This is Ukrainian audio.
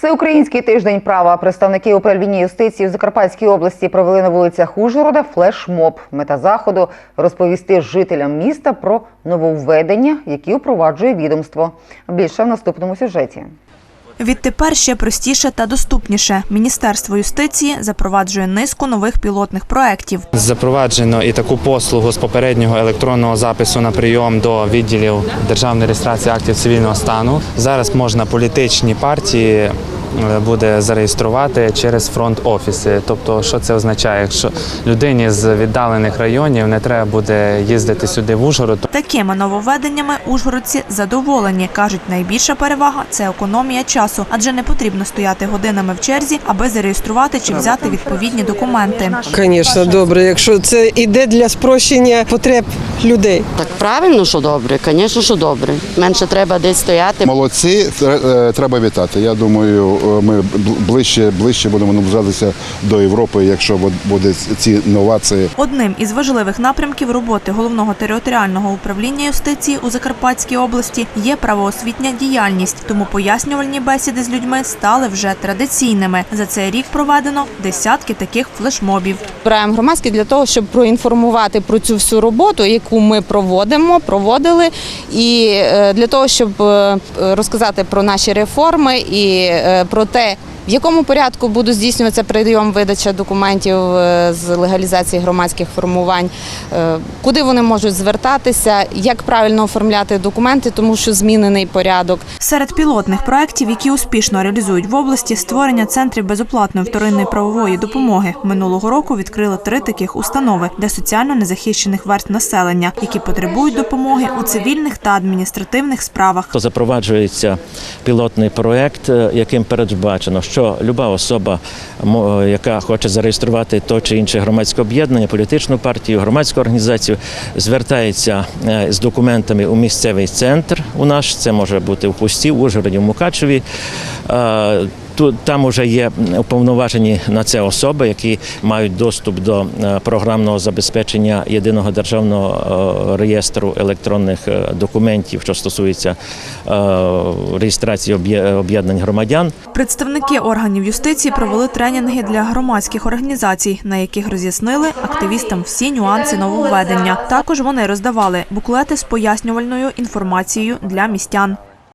Всеукраїнський тиждень права представники управління юстиції в Закарпатській області провели на вулицях Ужгорода флешмоб. Мета заходу розповісти жителям міста про нововведення, які впроваджує відомство. Більше в наступному сюжеті. Відтепер ще простіше та доступніше. Міністерство юстиції запроваджує низку нових пілотних проєктів. Запроваджено і таку послугу з попереднього електронного запису на прийом до відділів державної реєстрації актів цивільного стану. Зараз можна політичні партії буде зареєструвати через фронт офіси. Тобто, що це означає? Якщо людині з віддалених районів не треба буде їздити сюди в Ужгород, Такими нововведеннями ужгородці задоволені. Кажуть, найбільша перевага це економія часу, адже не потрібно стояти годинами в черзі, аби зареєструвати чи взяти відповідні документи. Звісно, добре, якщо це йде для спрощення потреб людей. Так правильно, що добре, звісно, що добре. Менше треба десь стояти. Молодці, е, треба вітати. Я думаю, е, ми ближче, ближче будемо наближатися до Європи, якщо бу- буде ці новації. Одним із важливих напрямків роботи головного територіального управління юстиції у Закарпатській області є правоосвітня діяльність. Тому пояснювальні бесіди з людьми стали вже традиційними. За цей рік проведено десятки таких флешмобів. Збираємо громадські для того, щоб проінформувати про цю всю роботу, яку ми проводимо, проводили, і е, для того, щоб е, розказати про наші реформи і е, про те. В якому порядку буде здійснюватися прийом видача документів е, з легалізації громадських формувань, е, куди вони можуть звертатися, як правильно оформляти документи, тому що змінений порядок. Серед пілотних проєктів, які успішно реалізують в області, створення центрів безоплатної вторинної правової допомоги. Минулого року відкрили три таких установи для соціально незахищених верств населення, які потребують допомоги у цивільних та адміністративних справах. Запроваджується пілотний проект, е, яким передбачено, що люба особа, яка хоче зареєструвати то чи інше громадське об'єднання, політичну партію, громадську організацію, звертається е, з документами у місцевий центр. У наш це може бути в Хусті, в Ужгороді, в Мукачеві. Тут там вже є уповноважені на це особи, які мають доступ до е, програмного забезпечення єдиного державного е, реєстру електронних е, документів, що стосується реєстрації об'єднань громадян. Представники органів юстиції провели тренінги для громадських організацій, на яких роз'яснили активістам всі нюанси нововведення. Також вони роздавали буклети з пояснювальною інформацією для містян.